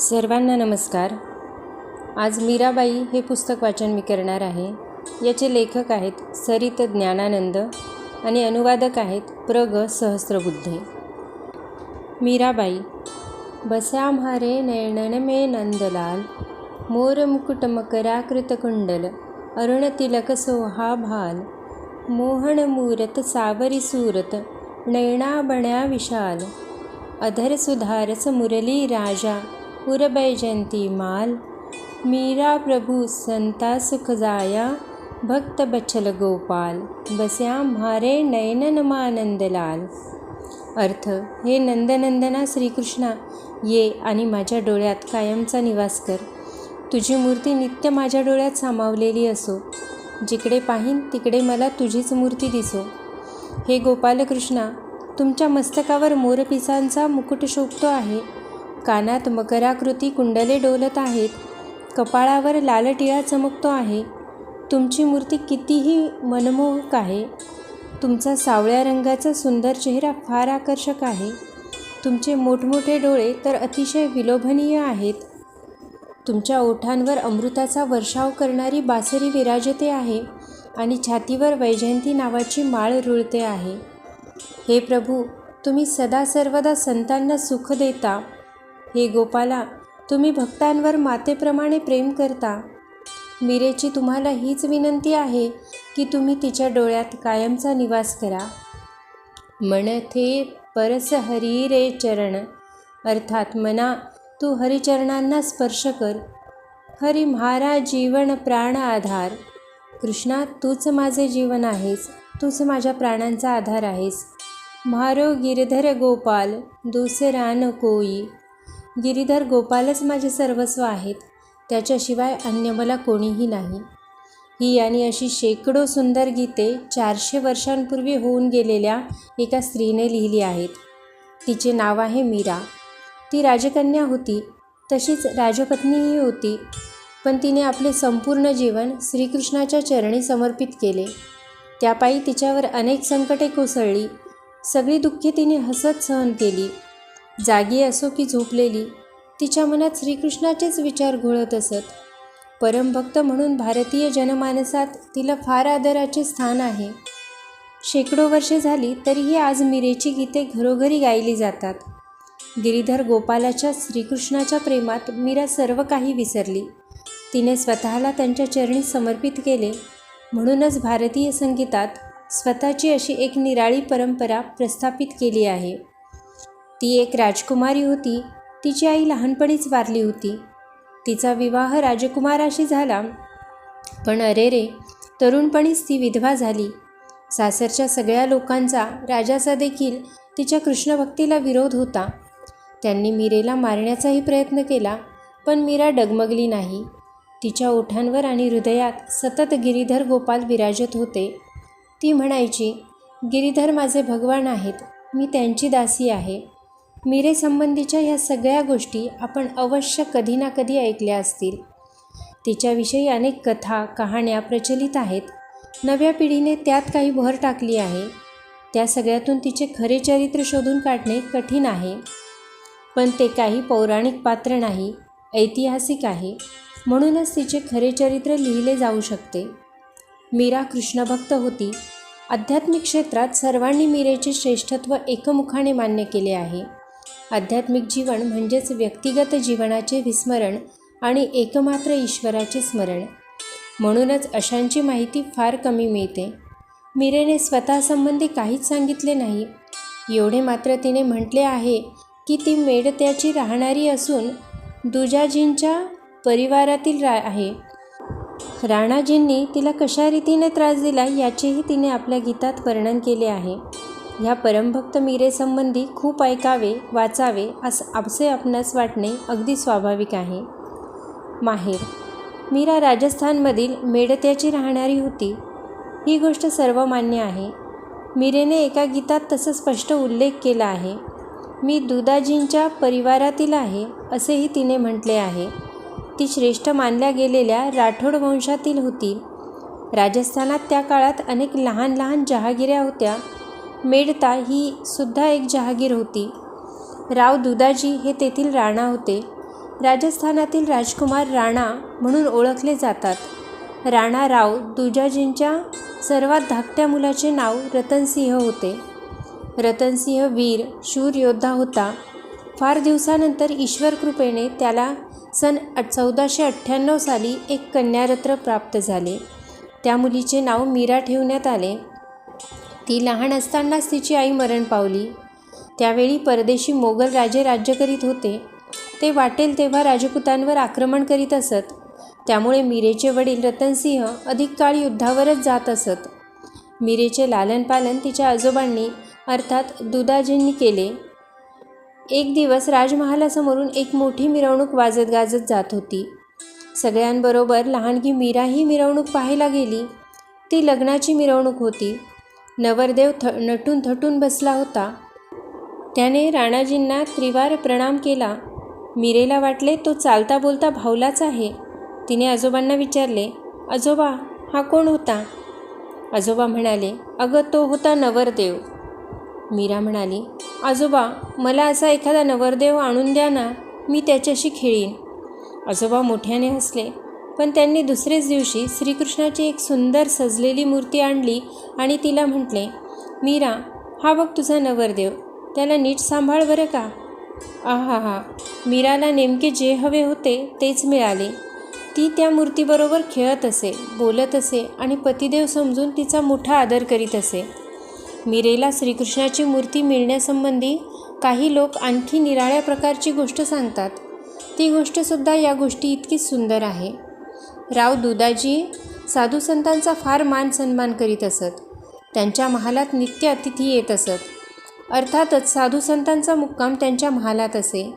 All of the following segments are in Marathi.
सर्वांना नमस्कार. आज मीराबाई हे पुस्तक वाचन मी करणार आहे. याचे लेखक आहेत सरित ज्ञानानंद आणि अनुवादक आहेत प्र ग मीराबाई बस्या म्हारे नयनन मे नंदलाल मोर मुकुट मकराकृत कुंडल अरुण तिलक सोहा भाल मोहन मूरत सावरी सूरत नयना बण्या विशाल अधर सुधारस मुरली राजा उरबैजंती माल। मीरा प्रभू संता सुखजाया भक्त बचल गोपाल। बस्या म्हारे नयनन मानंदलाल अर्थ हे नंदनंदना श्रीकृष्णा ये आणि माझ्या डोळ्यात कायमचा निवास कर। तुझी मूर्ती नित्य माझ्या डोळ्यात सामावलेली असो। जिकडे पाहीन तिकडे मला तुझीच मूर्ती दिसो। हे गोपालकृष्णा तुमच्या मस्तकावर मोरपिसांचा मुकुट शोभतो आहे। कानात मकराकृती कुंडले डोलत आहेत. कपाळावर लाल टिळा चमकतो आहे. तुमची मूर्ती कितीही मनमोहक आहे. तुमचा सावळ्या रंगाचा सुंदर चेहरा फार आकर्षक आहे. तुमचे मोठमोठे डोळे तर अतिशय विलोभनीय आहेत. तुमच्या ओठांवर अमृताचा वर्षाव करणारी बासरी विराजते आहे आणि छातीवर वैजयंती नावाची माळ रुळते आहे. हे प्रभू तुम्ही सदा सर्वदा संतांना सुख देता. हे गोपाला तुम्ही भक्तांवर मातेप्रमाणे प्रेम करता. मीरेची तुम्हाला हीच विनंती आहे की तुम्ही तिच्या डोळ्यात कायमचा निवास करा. मनथे परस हरी रे चरण. अर्थात मना तू हरिचरणांना स्पर्श कर. हरी म्हारा जीवन प्राण आधार. कृष्णा तूच माझे जीवन आहेस तूच माझ्या प्राणांचा आधार आहेस. म्हारो गिरधर गोपाल दुसरा न कोई. गिरीधर गोपालच माझे सर्वस्व आहेत. त्याच्याशिवाय अन्य मला कोणीही नाही. ही आणि अशी शेकडो सुंदर गीते चारशे वर्षांपूर्वी होऊन गेलेल्या एका स्त्रीने लिहिली आहेत. तिचे नाव आहे मीरा. ती राजकन्या होती. तशीच राजपत्नीही होती. पण तिने आपले संपूर्ण जीवन श्रीकृष्णाच्या चरणी समर्पित केले. त्यापायी तिच्यावर अनेक संकटे कोसळली. सगळी दुःखे तिने हसत सहन केली. जागी असो की झोपलेली तिच्या मनात श्रीकृष्णाचेच विचार घोळत असत. परमभक्त म्हणून भारतीय जनमानसात तिला फार आदराचे स्थान आहे. शेकडो वर्षे झाली तरीही आज मिरेची गीते घरोघरी गायली जातात. गिरीधर गोपालाच्या श्रीकृष्णाच्या प्रेमात मीरा सर्व काही विसरली. तिने स्वतःला त्यांच्या चरणी समर्पित केले. म्हणूनच भारतीय संगीतात स्वतःची अशी एक निराळी परंपरा प्रस्थापित केली आहे. ती एक राजकुमारी होती. तिची आई लहानपणीच वारली होती. तिचा विवाह राजकुमाराशी झाला. पण अरे रे तरुणपणीच ती विधवा झाली. सासरच्या सगळ्या लोकांचा राजाचा देखील तिच्या कृष्णभक्तीला विरोध होता. त्यांनी मीरेला मारण्याचाही प्रयत्न केला पण मीरा डगमगली नाही. तिच्या ओठांवर आणि हृदयात सतत गिरीधर गोपाल विराजत होते. ती म्हणायची गिरीधर माझे भगवान आहेत. मी त्यांची दासी आहे. मीरेसंबंधीच्या ह्या सगळ्या गोष्टी आपण अवश्य कधी ना कधी ऐकल्या असतील. तिच्याविषयी अनेक कथा कहाण्या प्रचलित आहेत. नव्या पिढीने त्यात काही भर टाकली आहे. त्या सगळ्यातून तिचे खरे चरित्र शोधून काढणे कठीण आहे. पण ते काही पौराणिक पात्र नाही ऐतिहासिक आहे. म्हणूनच तिचे खरे चरित्र लिहिले जाऊ शकते. मीरा कृष्णभक्त होती. आध्यात्मिक क्षेत्रात सर्वांनी मीरेचे श्रेष्ठत्व एकमुखाने मान्य केले आहे. आध्यात्मिक जीवन म्हणजेच व्यक्तिगत जीवनाचे विस्मरण आणि एकमात्र ईश्वराचे स्मरण. म्हणूनच अशांची माहिती फार कमी मिळते. मीरेने स्वतःसंबंधी काहीच सांगितले नाही. एवढे मात्र तिने म्हटले आहे की ती मेडत्याची राहणारी असून दुजाजींच्या परिवारातील रा आहे. राणाजींनी तिला कशा रीतीने त्रास दिला याचेही तिने आपल्या गीतात वर्णन केले आहे. ह्या परमभक्त मीरेसंबंधी खूप ऐकावे वाचावे असं आपसे आपणास वाटणे अगदी स्वाभाविक आहे. माहेर. मीरा राजस्थानमधील मेडत्याची राहणारी होती. ही गोष्ट सर्वमान्य आहे. मीरेने एका गीतात तसं स्पष्ट उल्लेख केला आहे मी दुदाजींच्या परिवारातील आहे असेही तिने म्हटले आहे. ती श्रेष्ठ मानल्या गेलेल्या राठोड वंशातील होती. राजस्थानात त्या काळात अनेक लहान लहान जहागिऱ्या होत्या. मेडता ही सुद्धा एक जहागीर होती. राव दुदाजी हे तेथील राणा होते. राजस्थानातील राजकुमार राणा म्हणून ओळखले जातात. राणा राव दुजाजींच्या सर्वात धाकट्या मुलाचे नाव रतनसिंह होते. रतनसिंह वीर शूर योद्धा होता. फार दिवसानंतर ईश्वर कृपेने त्याला सन चौदाशे अठ्ठ्याण्णव साली एक कन्यारत्न प्राप्त झाले. त्या मुलीचे नाव मीरा ठेवण्यात आले. ती लहान असतानाच तिची आई मरण पावली. त्यावेळी परदेशी मोगल राजे राज्य करीत होते. ते वाटेल तेव्हा राजपुतांवर आक्रमण करीत असत. त्यामुळे मीरेचे वडील रतनसिंह अधिक काळ युद्धावरच जात असत. मीरेचे लालनपालन तिच्या आजोबांनी अर्थात दुदाजींनी केले. एक दिवस राजमहालासमोरून एक मोठी मिरवणूक वाजत गाजत जात होती. सगळ्यांबरोबर लहानगी मीराही मिरवणूक पाहायला गेली. ती लग्नाची मिरवणूक होती. नवरदेव थ नटून थटून बसला होता. त्याने राणाजींना त्रिवार प्रणाम केला. मीरेला वाटले तो चालता बोलता भावलाच आहे. तिने आजोबांना विचारले आजोबा हा कोण होता? आजोबा म्हणाले अगं तो होता नवरदेव. मीरा म्हणाली आजोबा मला असा एखादा नवरदेव आणून द्या ना मी त्याच्याशी खेळीन. आजोबा मोठ्याने हसले पण त्यांनी दुसरेच दिवशी श्रीकृष्णाची एक सुंदर सजलेली मूर्ती आणली आणि तिला म्हटले मीरा हा बघ तुझा नवरदेव. त्याला नीट सांभाळ बरं का? आहा हा. मीराला नेमके जे हवे होते तेच मिळाले. ती त्या मूर्तीबरोबर खेळत असे बोलत असे आणि पतिदेव समजून तिचा मोठा आदर करीत असे. मीरेला श्रीकृष्णाची मूर्ती मिळण्यासंबंधी काही लोक आणखी निराळ्या प्रकारची गोष्ट सांगतात. ती गोष्टसुद्धा या गोष्टी इतकीच सुंदर आहे. राव दुदाजी साधू संतांचा फार मान सन्मान करीत असत. त्यांच्या महालात नित्य अतिथी येत असत. अर्थातच साधू संतांचा मुक्काम त्यांच्या महालात असे.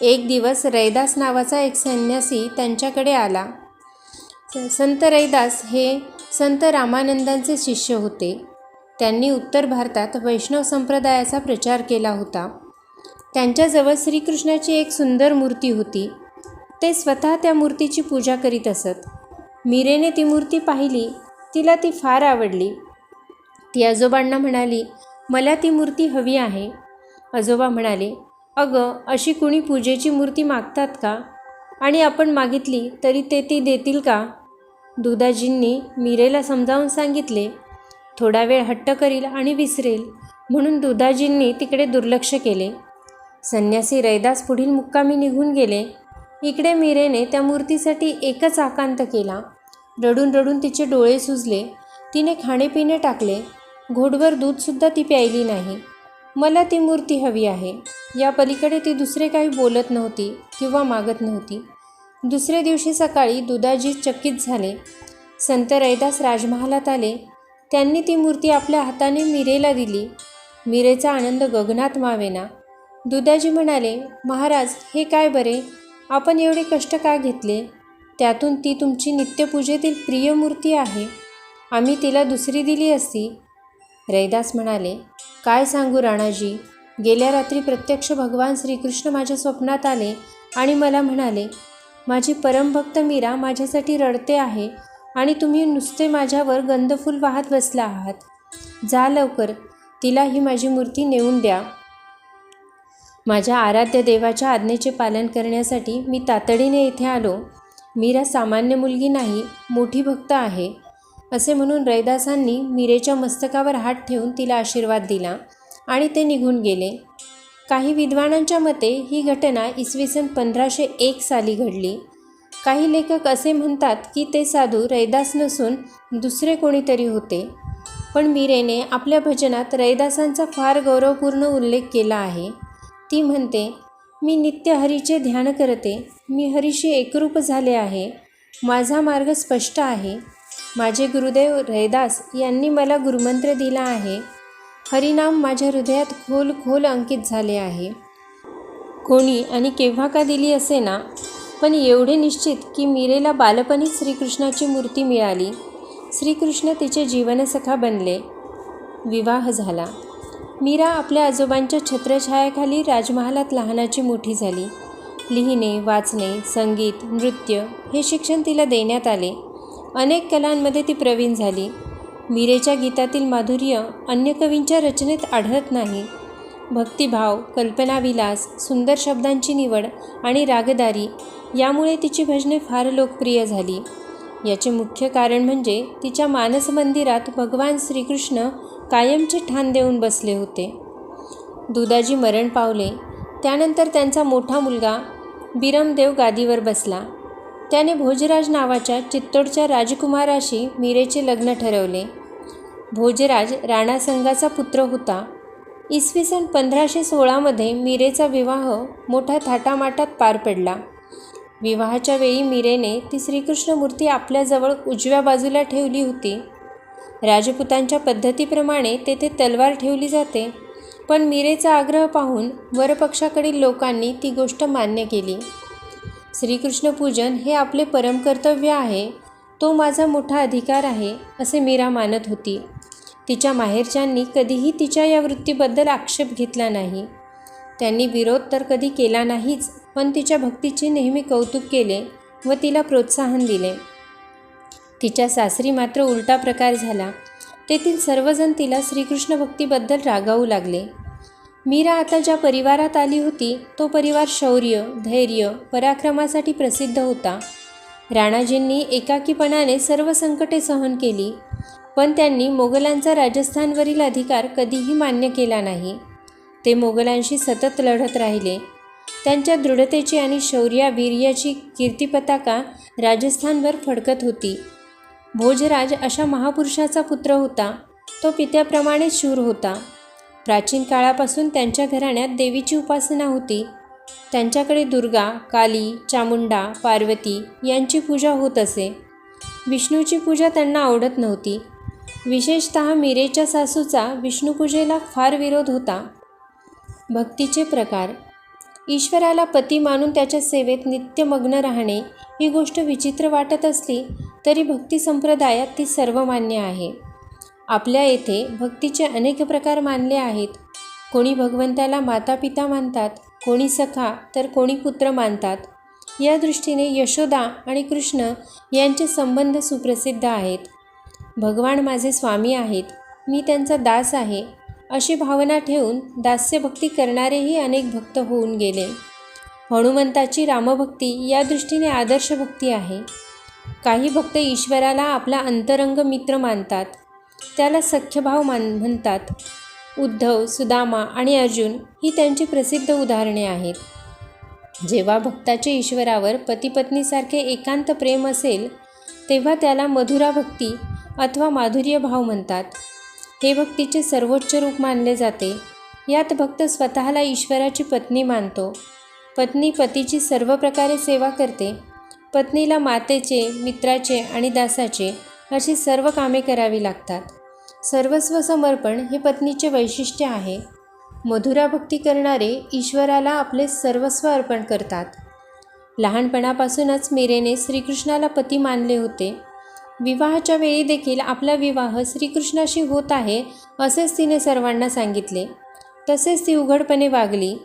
एक दिवस रैदास नावाचा एक संन्यासी त्यांच्याकडे आला. संत रैदास हे संत रामानंदांचे शिष्य होते. त्यांनी उत्तर भारतात वैष्णव संप्रदायाचा प्रचार केला होता. त्यांच्याजवळ श्रीकृष्णाची एक सुंदर मूर्ती होती. ते स्वतः त्या मूर्तीची पूजा करीत असत. मीरेने ती मूर्ती पाहिली तिला ती फार आवडली. ती आजोबांना म्हणाली मला ती मूर्ती हवी आहे. आजोबा म्हणाले अगं अशी कुणी पूजेची मूर्ती मागतात का? आणि आपण मागितली तरी ते ती देतील का? दुदाजींनी मीरेला समजावून सांगितले थोडा वेळ हट्ट करील आणि विसरेल म्हणून दुधाजींनी तिकडे दुर्लक्ष केले. संन्यासी रैदास पुढील मुक्कामी निघून गेले. इकडे मीरेने त्या मूर्तीसाठी एकच आकांत केला. रडून रडून तिचे डोळे सुजले. तिने खाणेपिणे टाकले. घोडभर दूधसुद्धा ती प्यायली नाही. मला ती मूर्ती हवी आहे. या पलीकडे ती दुसरे काही बोलत नव्हती किंवा मागत नव्हती. दुसऱ्या दिवशी सकाळी दुधाजी चकित झाले. संत रैदास राजमहालात आले. त्यांनी ती मूर्ती आपल्या हाताने मिरेला दिली. मिरेचा आनंद गगनात मावेना. दुधाजी म्हणाले महाराज हे काय बरे? आपण एवढे कष्ट का घेतले? त्यातून ती तुमची नित्यपूजेतील प्रिय मूर्ती आहे. आम्ही तिला दुसरी दिली असती. रैदास म्हणाले काय सांगू राणाजी? गेल्या रात्री प्रत्यक्ष भगवान श्रीकृष्ण माझ्या स्वप्नात आले आणि मला म्हणाले माझी परमभक्त मीरा माझ्यासाठी रडते आहे आणि तुम्ही नुसते माझ्यावर गंधफूल वाहत बसला आहात. जा लवकर तिला ही माझी मूर्ती नेऊन द्या. माझ्या आराध्य देवाच्या आज्ञेचे पालन करण्यासाठी मी तातडीने इथे आलो. मीरा सामान्य मुलगी नाही मोठी भक्त आहे. असे म्हणून रैदासांनी मीरेच्या मस्तकावर हात ठेवून तिला आशीर्वाद दिला आणि ते निघून गेले. काही विद्वानांच्या मते ही घटना इसवी सन पंधराशे एक साली घडली. काही लेखक असे म्हणतात की ते साधू रैदास नसून दुसरे कोणीतरी होते. पण मीरेने आपल्या भजनात रैदासांचा फार गौरवपूर्ण उल्लेख केला आहे. ती म्हणते मी नित्य हरीचे ध्यान करते. मी हरीशी एकरूप झाले आहे. माझा मार्ग स्पष्ट आहे. माझे गुरुदेव रैदास यांनी मला गुरुमंत्र दिला आहे. हरिनाम माझ्या हृदयात खोल खोल अंकित झाले आहे. कोणी आणि केव्हा का दिली असे ना? पण एवढे निश्चित की मीरेला बालपणीच श्रीकृष्णाची मूर्ती मिळाली. श्रीकृष्ण तिचे जीवनसखा बनले. विवाह झाला. मीरा आपल्या आजोबांच्या छत्रछायाखाली राजमहालात लहानाची मोठी झाली. लिहिणे वाचणे संगीत नृत्य हे शिक्षण तिला देण्यात आले. अनेक कलांमध्ये ती प्रवीण झाली. मीरेच्या गीतातील माधुर्य अन्य कवींच्या रचनेत आढळत नाही. भक्तिभाव कल्पनाविलास सुंदर शब्दांची निवड आणि रागदारी यामुळे तिची भजने फार लोकप्रिय झाली. याचे मुख्य कारण म्हणजे तिच्या मानस मंदिरात भगवान श्रीकृष्ण कायमचे ठाण देऊन बसले होते. दुदाजी मरण पावले. त्यानंतर त्यांचा मोठा मुलगा बिरमदेव गादीवर बसला. त्याने भोजराज नावाच्या चित्तोडच्या राजकुमाराशी मीरेचे लग्न ठरवले. भोजराज राणासंघाचा पुत्र होता. इसवी सन पंधराशे सोळामध्ये मीरेचा विवाह मोठ्या थाटामाटात पार पडला. विवाहाच्या वेळी मीरेने ती श्रीकृष्णमूर्ती आपल्याजवळ उजव्या बाजूला ठेवली होती. राजपुतांच्या पद्धतीप्रमाणे तेथे तलवार ठेवली जाते. पण मीरेचा आग्रह पाहून वरपक्षाकडील लोकांनी ती गोष्ट मान्य केली. श्रीकृष्ण पूजन हे आपले परमकर्तव्य आहे. तो माझा मोठा अधिकार आहे असे मीरा मानत होती. तिच्या माहेरच्यांनी कधीही तिच्या या वृत्तीबद्दल आक्षेप घेतला नाही. त्यांनी विरोध तर कधी केला नाहीच पण तिच्या भक्तीचे नेहमी कौतुक केले व तिला प्रोत्साहन दिले. तिच्या सासरी मात्र उलटा प्रकार झाला. तेथील सर्वजण तिला श्रीकृष्ण भक्तीबद्दल रागावू लागले. मीरा आता ज्या परिवारात आली होती तो परिवार शौर्य धैर्य पराक्रमासाठी प्रसिद्ध होता. राणाजींनी एकाकीपणाने सर्व संकटे सहन केली पण त्यांनी मोगलांचा राजस्थानवरील अधिकार कधीही मान्य केला नाही. ते मोगलांशी सतत लढत राहिले. त्यांच्या दृढतेची आणि शौर्यावीर्याची कीर्तिपताका राजस्थानवर फडकत होती. भोजराज अशा महापुरुषाचा पुत्र होता. तो पित्याप्रमाणे शूर होता. प्राचीन काळापासून त्यांच्या घराण्यात देवीची उपासना होती. त्यांच्याकडे दुर्गा काली चामुंडा पार्वती यांची पूजा होत असे. विष्णूची पूजा त्यांना आवडत नव्हती. विशेषत मिरेच्या सासूचा विष्णुपूजेला फार विरोध होता. भक्तीचे प्रकार ईश्वराला पती मानून त्याच्या सेवेत नित्यमग्न राहणे ही गोष्ट विचित्र वाटत असली तरी भक्ती संप्रदायात ती सर्वमान्य आहे. आपल्या येथे भक्तीचे अनेक प्रकार मानले आहेत. कोणी भगवंताला माता पिता मानतात कोणी सखा तर कोणी पुत्र मानतात. या दृष्टीने यशोदा आणि कृष्ण यांचे संबंध सुप्रसिद्ध आहेत. भगवान माझे स्वामी आहेत. मी त्यांचा दास आहे. अशी भावना ठेवून दास्यभक्ती करणारेही अनेक भक्त होऊन गेले. हनुमंताची रामभक्ती या दृष्टीने आदर्श भक्ती आहे. काही भक्त ईश्वराला आपला अंतरंग मित्र मानतात. त्याला सख्यभाव मान म्हणतात. उद्धव सुदामा आणि अर्जुन ही त्यांची प्रसिद्ध उदाहरणे आहेत. जेव्हा भक्ताचे ईश्वरावर पतीपत्नीसारखे एकांत प्रेम असेल तेव्हा त्याला मधुरा भक्ती अथवा माधुर्य भाव म्हणतात. हे भक्तीचे सर्वोच्च रूप मानले जाते. यात भक्त स्वतःला ईश्वराची पत्नी मानतो. पत्नी पतीची सर्व प्रकारे सेवा करते. पत्नीला मातेचे मित्राचे आणि दासाचे अशी सर्व कामे करावी लागतात. सर्वस्व समर्पण हे पत्नीचे वैशिष्ट्य आहे. मधुरा भक्ती करणारे ईश्वराला आपले सर्वस्व अर्पण करतात. लहानपणापासूनच मीरेने श्रीकृष्णाला पती मानले होते. विवाहाच्या वेळी देखील आपला विवाह श्रीकृष्णाशी होत आहे असेच तिने सर्वांना सांगितले. तसेच ती उघडपणे वागली.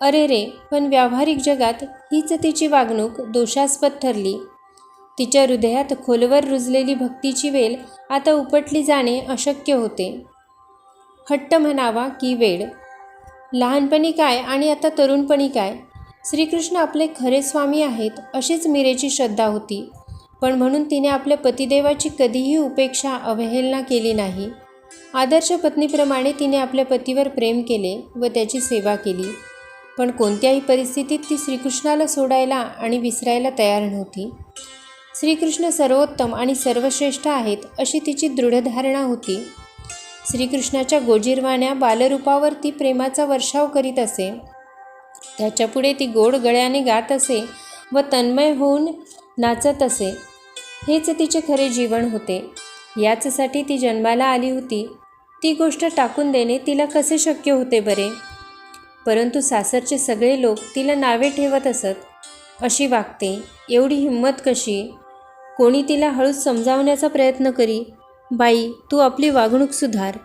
अरे रे पण व्यावहारिक जगात हीच तिची वागणूक दोषास्पद ठरली. तिच्या हृदयात खोलवर रुजलेली भक्तीची वेल आता उपटली जाणे अशक्य होते. हट्ट म्हणावा की वेळ लहानपणी काय आणि आता तरुणपणी काय? श्रीकृष्ण आपले खरे स्वामी आहेत अशीच मिरेची श्रद्धा होती. पण म्हणून तिने आपल्या पतिदेवाची कधीही उपेक्षा अवहेलना केली नाही. आदर्श पत्नीप्रमाणे तिने आपल्या पतीवर प्रेम केले व त्याची सेवा केली. पण कोणत्याही परिस्थितीत ती श्रीकृष्णाला सोडायला आणि विसरायला तयार नव्हती. श्रीकृष्ण सर्वोत्तम आणि सर्वश्रेष्ठ आहेत अशी तिची दृढधारणा होती. श्रीकृष्णाच्या गोजीरवाण्या बालरूपावर ती प्रेमाचा वर्षाव करीत असे. त्याच्यापुढे ती गोड गळ्याने गात असे व तन्मय होऊन नाचत असे. हेच तिचे खरे जीवन होते. याचसाठी ती जन्माला आली होती. ती गोष्ट टाकून देणे तिला कसे शक्य होते बरे? परंतु सासरचे सगळे लोक तिला नावे ठेवत असत. अशी वागते. एवढी हिंमत कशी? कोणी तिला हळूच समजावण्याचा प्रयत्न करी. बाई तू आपली वागणूक सुधार.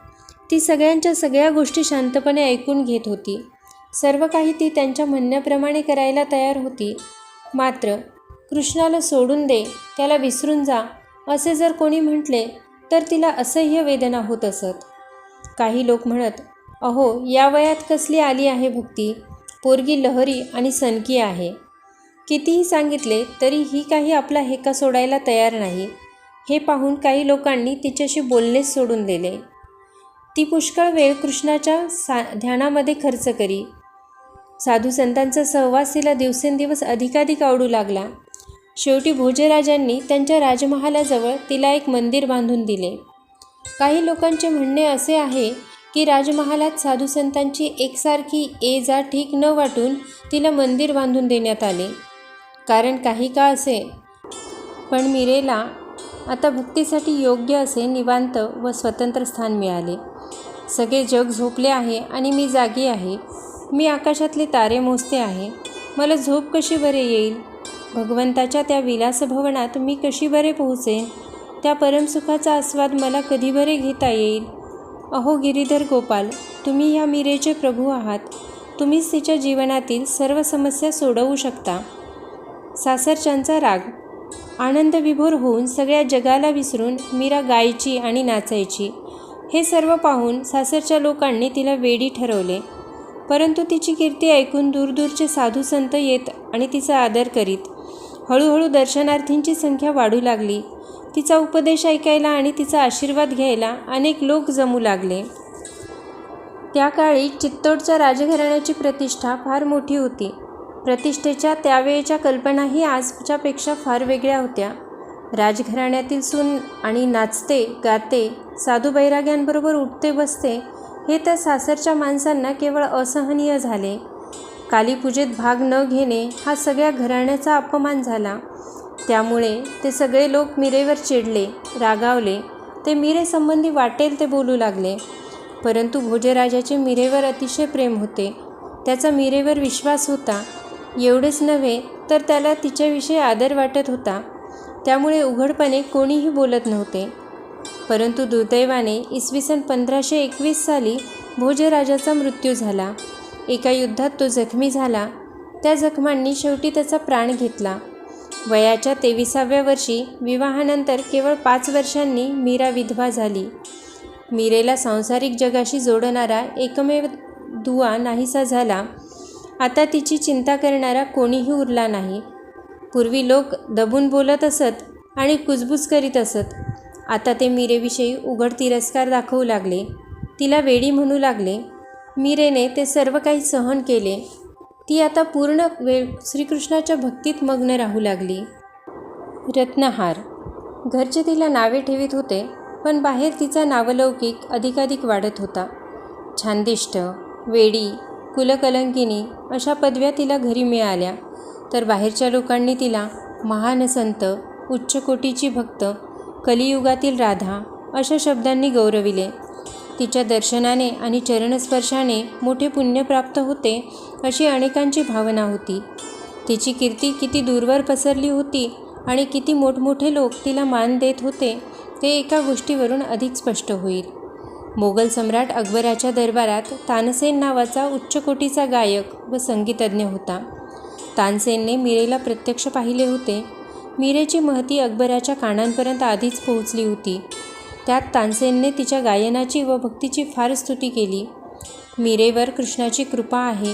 ती सगळ्यांच्या सगळ्या गोष्टी शांतपणे ऐकून घेत होती. सर्व काही ती त्यांच्या म्हणण्याप्रमाणे करायला तयार होती. मात्र कृष्णाला सोडून दे त्याला विसरून जा. असे जर कोणी म्हटले तर तिला असह्य वेदना होत असत. काही लोक म्हणत अहो या वयात कसली आली आहे भक्ती? पोरगी लहरी आणि सनकी आहे. कितीही सांगितले तरी ही काही आपला हेका सोडायला तयार नाही. हे पाहून काही लोकांनी तिच्याशी बोलणेच सोडून दिले. ती पुष्कळ वेळ कृष्णाच्या सा ध्यानामध्ये खर्च करी. साधू संतांचा सहवास तिला दिवसेंदिवस अधिकाधिक आवडू लागला. शेवटी भोजराजांनी त्यांच्या राजमहालाजवळ तिला एक मंदिर बांधून दिले. काही लोकांचे म्हणणे असे आहे की राजमहालात साधू संतांची एकसारखी ए जा ठीक न वाटून तिला मंदिर बांधून देण्यात आले. कारण काही काळ असे. पण मिरेला आता भक्तीसाठी योग्य असे निवांत व स्वतंत्र स्थान मिळाले. सगळे जग झोपले आहे आणि मी जागी आहे. मी आकाशातले तारे मोजते आहे. मला झोप कशी बरे येईल? भगवंताच्या त्या विलासभवनात मी कशी बरे पोहोचेन? त्या परमसुखाचा आस्वाद मला कधी बरे घेता येईल? अहो गिरीधर गोपाल तुम्ही ह्या मीरेचे प्रभू आहात. तुम्हीच तिच्या जीवनातील सर्व समस्या सोडवू शकता. सासरच्यांचा राग. आनंद विभोर होऊन सगळ्या जगाला विसरून मीरा गायची आणि नाचायची. हे सर्व पाहून सासरच्या लोकांनी तिला वेडी ठरवले. परंतु तिची कीर्ती ऐकून दूरदूरचे साधू संत येत आणि तिचा आदर करीत. हळूहळू दर्शनार्थींची संख्या वाढू लागली. तिचा उपदेश ऐकायला आणि तिचा आशीर्वाद घ्यायला अनेक लोक जमू लागले. त्या काळी चित्तोडच्या राजघराण्याची प्रतिष्ठा फार मोठी होती. प्रतिष्ठेच्या त्यावेळेच्या कल्पनाही आजच्यापेक्षा फार वेगळ्या होत्या. राजघराण्यातील सून आणि नाचते गाते साधू बैराग्यांबरोबर उठते बसते हे तर सासरच्या माणसांना केवळ असहनीय झाले. कालीपूजेत भाग न घेणे हा सगळ्या घराण्याचा अपमान झाला. त्यामुळे ते सगळे लोक मिरेवर चिडले रागावले. ते मिरेसंबंधी वाटेल ते बोलू लागले. परंतु भोजराजाचे मिरेवर अतिशय प्रेम होते. त्याचा मिरेवर विश्वास होता. एवढेच नव्हे तर त्याला तिच्याविषयी आदर वाटत होता. त्यामुळे उघडपणे कोणीही बोलत नव्हते. परंतु दुर्दैवाने इसवी सन पंधराशे एकवीस साली भोजराजाचा मृत्यू झाला. एका युद्धात तो जखमी झाला. त्या जखमांनी शेवटी त्याचा प्राण घेतला. वयाच्या तेविसाव्या वर्षी विवाहानंतर केवळ पाच वर्षांनी मीरा विधवा झाली. मीरेला सांसारिक जगाशी जोडणारा एकमेव दुवा नाहीसा झाला. आता तिची चिंता करणारा कोणीही उरला नाही. पूर्वी लोक दबून बोलत असत आणि कुजबूज करीत असत. आता ते मीरेविषयी उघड तिरस्कार दाखवू लागले. तिला वेडी म्हणू लागले. मीरेने ते सर्व काही सहन केले. ती आता पूर्ण वेळ श्रीकृष्णाच्या भक्तीत मग्न राहू लागली. रत्नहार. घरचे तिला नावे ठेवीत होते पण बाहेर तिचा नावलौकिक अधिकाधिक वाढत होता. छानदिष्ट वेडी कुलकलंकिनी अशा पदव्या तिला घरी मिळाल्या. तर बाहेरच्या लोकांनी तिला महान संत उच्चकोटीची भक्त कलियुगातील राधा अशा शब्दांनी गौरविले. तिच्या दर्शनाने आणि चरणस्पर्शाने मोठे पुण्य प्राप्त होते अशी अनेकांची भावना होती. तिची कीर्ती किती दूरवर पसरली होती आणि किती मोठमोठे लोक तिला मान देत होते ते एका गोष्टीवरून अधिक स्पष्ट होईल. मोगल सम्राट अकबराच्या दरबारात तानसेन नावाचा उच्चकोटीचा गायक व संगीतज्ञ होता. तानसेनने मीरेला प्रत्यक्ष पाहिले होते. मीरेची महती अकबराच्या कानांपर्यंत आधीच पोहोचली होती. त्यात तानसेनने तिच्या गायनाची व भक्तीची फार स्तुती केली. मीरेवर कृष्णाची कृपा आहे.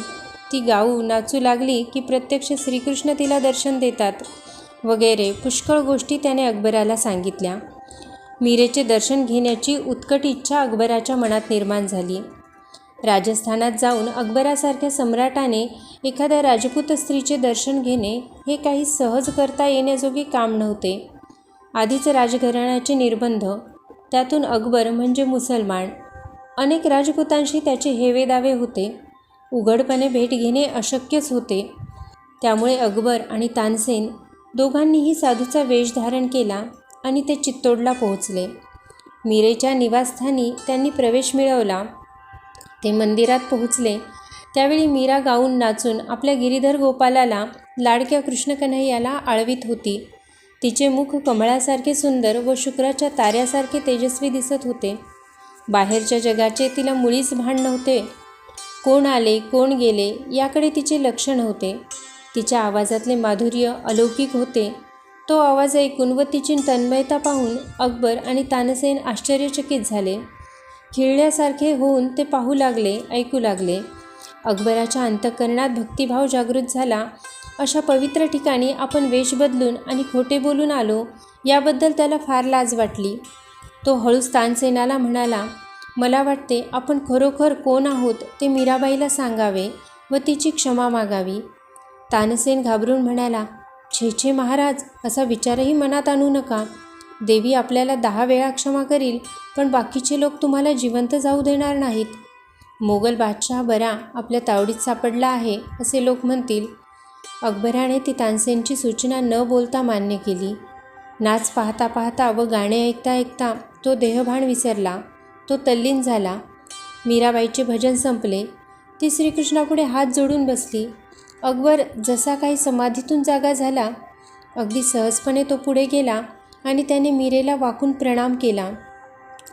ती गाऊ नाचू लागली की प्रत्यक्ष श्रीकृष्ण तिला दर्शन देतात वगैरे पुष्कळ गोष्टी त्याने अकबराला सांगितल्या. मीरेचे दर्शन घेण्याची उत्कट इच्छा अकबराच्या मनात निर्माण झाली. राजस्थानात जाऊन अकबरासारख्या सम्राटाने एखाद्या राजपूत स्त्रीचे दर्शन घेणे हे काही सहज करता येण्याजोगे काम नव्हते. आधीच राजघराण्याचे निर्बंध त्यातून अकबर म्हणजे मुसलमान. अनेक राजपुतांशी त्याचे हेवेदावे होते. उघडपणे भेट घेणे अशक्यच होते. त्यामुळे अकबर आणि तानसेन दोघांनीही साधूचा वेश धारण केला आणि ते चित्तोडला पोहोचले. मीरेच्या निवासस्थानी त्यांनी प्रवेश मिळवला. ते मंदिरात पोहोचले. त्यावेळी मीरा गाऊन नाचून आपल्या गिरीधर गोपालाला लाडक्या कृष्णकन्हैयाला आळवीत होती. तिचे मुख कमळासारखे सुंदर व शुक्राच्या ताऱ्यासारखे तेजस्वी दिसत होते. बाहेरच्या जगाचे तिला मुळीच भान नव्हते. कोण आले कोण गेले याकडे तिचे लक्ष नव्हते. तिच्या आवाजातले माधुर्य अलौकिक होते. तो आवाज ऐकून व तिची तन्मयता पाहून अकबर आणि तानसेन आश्चर्यचकित झाले. खिळल्यासारखे होऊन ते पाहू लागले ऐकू लागले. अकबराच्या अंतःकरणात भक्तिभाव जागृत झाला. अशा पवित्र ठिकाणी आपण वेश बदलून आणि खोटे बोलून आलो याबद्दल त्याला फार लाज वाटली. तो हळूच तानसेनाला म्हणाला मला वाटते आपण खरोखर कोण आहोत ते मीराबाईला सांगावे व तिची क्षमा मागावी. तानसेन घाबरून म्हणाला छे छे महाराज असा विचारही मनात आणू नका. देवी आपल्याला दहा वेळा क्षमा करील पण बाकीचे लोक तुम्हाला जिवंत जाऊ देणार नाहीत. मोगल बादशाह बरा आपल्या तावडीत सापडला आहे असे लोक म्हणतील. अकबराने ती तानसेनची सूचना न बोलता मान्य केली. नाच पाहता पाहता व गाणे ऐकता ऐकता तो देहभान विसरला. तो तल्लीन झाला. मीराबाईचे भजन संपले. ती श्रीकृष्णापुढे हात जोडून बसली. अकबर जसा काही समाधीतून जागा झाला अगदी सहजपणे तो पुढे गेला आणि त्याने मीरेला वाकून प्रणाम केला.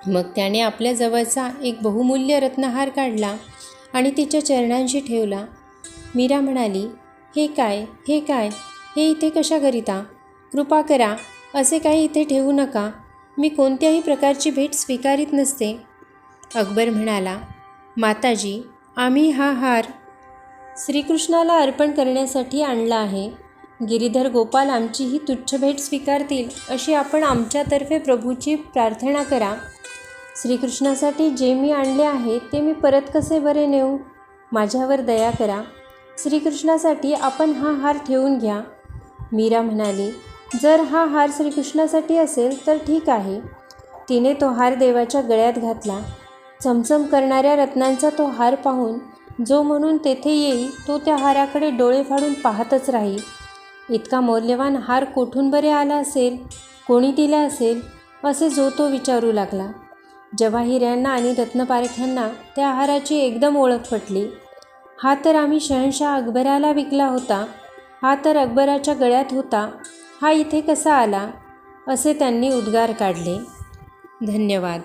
मग त्याने आपल्या जवळचा एक बहुमूल्य रत्नहार काढला आणि तिच्या चरणांशी ठेवला. मीरा म्हणाली हे काय हे काय हे इथे कशाकरिता कृपा करा असे काही इथे ठेवू नका. मी कोणत्याही प्रकारची भेट स्वीकारित नसते. अकबर म्हणाला माताजी आम्ही हा हार श्रीकृष्णाला अर्पण करण्यासाठी आणला आहे. गिरीधर गोपाल आमची ही तुच्छ भेट स्वीकारतील अशी आपण आमच्यातर्फे प्रभूची प्रार्थना करा. श्रीकृष्णासाठी जे मी आणले आहे ते मी परत कसे बरे नेऊ? माझ्यावर दया करा. श्रीकृष्णासाठी आपण हा हार ठेवून घ्या. मीरा म्हणाली जर हा हार श्रीकृष्णासाठी असेल तर ठीक आहे. तिने तो हार देवाच्या गळ्यात घातला. चमचम करणाऱ्या रत्नांचा तो हार पाहून जो म्हणून तेथे येईल तो त्या हाराकडे डोळे फाडून पाहतच राहील. इतका मौल्यवान हार कोठून बरे आला असेल कोणी दिला असेल असे जो तो विचारू लागला. जवाहिऱ्यांना आणि रत्नपारख्यांना त्या हाराची एकदम ओळख पटली. हा तर आम्ही शहनशाह अकबराला विकला होता. हा तर अकबराच्या गळ्यात होता. हा इथे कसा आला? असे त्यांनी उद्गार काढले. धन्यवाद.